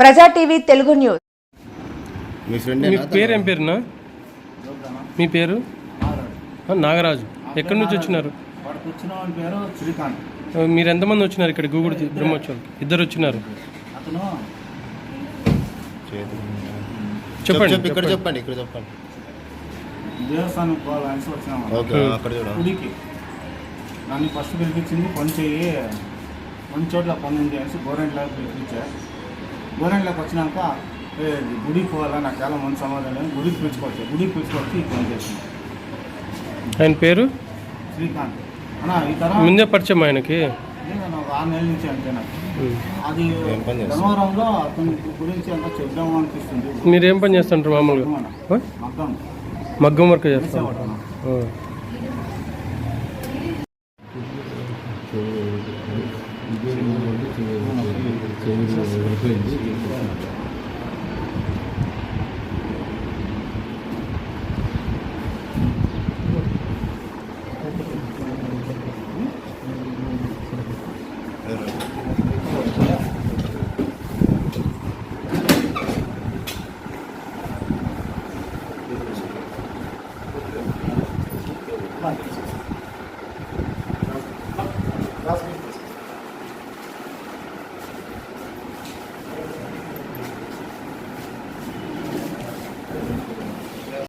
ప్రజా TV Telugu news. మీ పేరు ఏం పేరునా? మీ పేరు? నాగరాజు. ఎక్కడి నుంచి వచ్చినారు? మీరు ఎంతమంది వచ్చినారు ఇక్కడ గూగుడు బ్రహ్మోత్సవం ఇద్దరు వచ్చినారు. చెప్పండి. చెప్పు ఇక్కడ చెప్పండి. ఇక్కడ చెప్పండి. దేవస్థానం పోవాలని వచ్చినాము నన్ను ఫస్ట్ పిలిపించింది పని చెయ్యి. కొన్ని చోట్ల పని ఉంది అనేసి గోరెంట్లోకి పిలిపించా. గోరెంట్లోకి వచ్చినాక గుడికి పోవాలా? నాకు చాలా మంచి సమాధానం లేదు. గుడికి పిలుచుకోవచ్చు. గుడికి పిలుచుకొచ్చి ఫోన్ చేసింది ఆయన పేరు? శ్రీకాంత్. అన్నా ఈ తరం ముందే పరిచయం ఆయనకి? ఆరు నెలల నుంచి అంటే నాకు. అది ధర్మవరంలో అతని గురించి అంతా చెప్దాము అనిపిస్తుంది. మీరు ఏం పని చేస్తుంటారు మామూలుగా? మగ్గం మగ్గం. వర్క్ చేస్తాం చెవి Thanks.